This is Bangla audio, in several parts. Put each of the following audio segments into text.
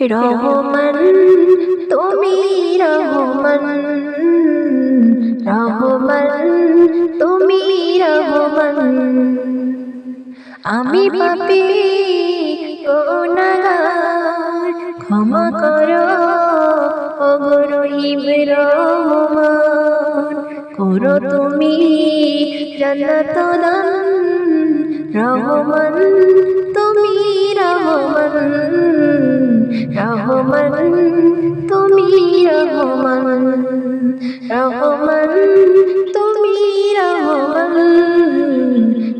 রহমান, তুমি রহমান। রহমান, তুমি রহমান। আমি পাপি গুনাহগার ক্ষমা করো। রহিম রহমান, করো তুমি জান্নাত রহমান, তুমি রহমান। রহমান তুমি রহমান রহমান। তুমি রহমান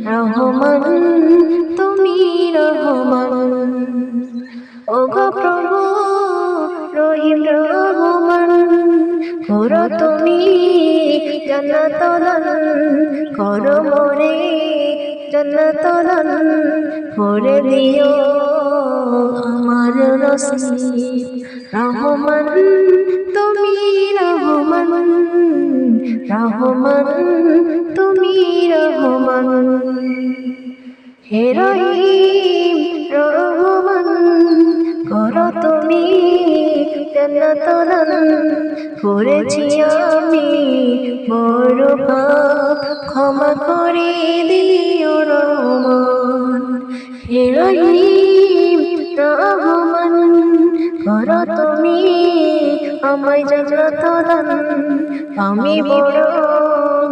রহমান তুমি রহমান ওগো প্রভু, রহিম রহমান করো তুমি জান্নাত করো মোরে জান্নাত করে দিও। নসিব রহমান তুমি রহমান রহমান তুমি রহমান হে রহিম রহমান করো তুমি জান্নাত করেছি আমি বড় পাপ ক্ষমা করে দিও রহমান, হে রহিম করো তুমি আমায় জান্নাত দান আমি বড়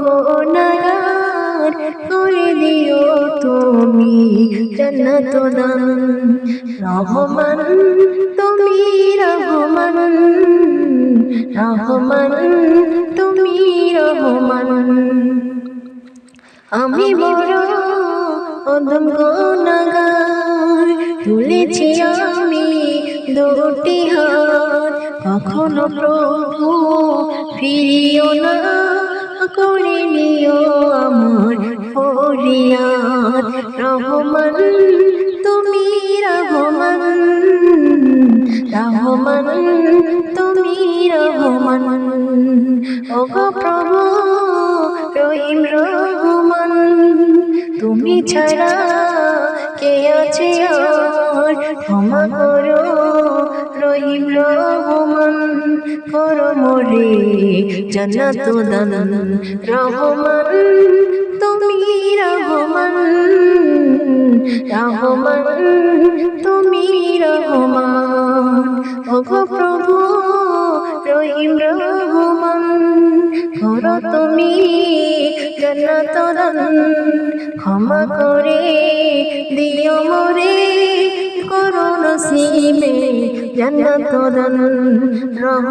গুনাহগার করে দিও তুমি জান্নাত দান রহমান, তুমি রহমান রহমান, তুমি রহমান। আমি বড় অদম গুনাহগার তুলেছি দুটি হাত কখনো প্রভু ফিরিও না, করে নিও আমার ফরিয়াদ। রহমান, তুমি রহমান রহমান, তুমি রহমান। ওগো প্রভু, রহিম রহমান, তুমি ছাড়া কে আছে ক্ষমা করো। রহিম রহমান, করো মোরে জান্নাত দান রহমান, তুমি রহমান রহমান, তুমি রহমান। ওগো প্রভু, রহিম রহমান, করো তুমি জান্নাত দান ক্ষমা করে দিও মোরে করো নসিবে জান্নাত রহ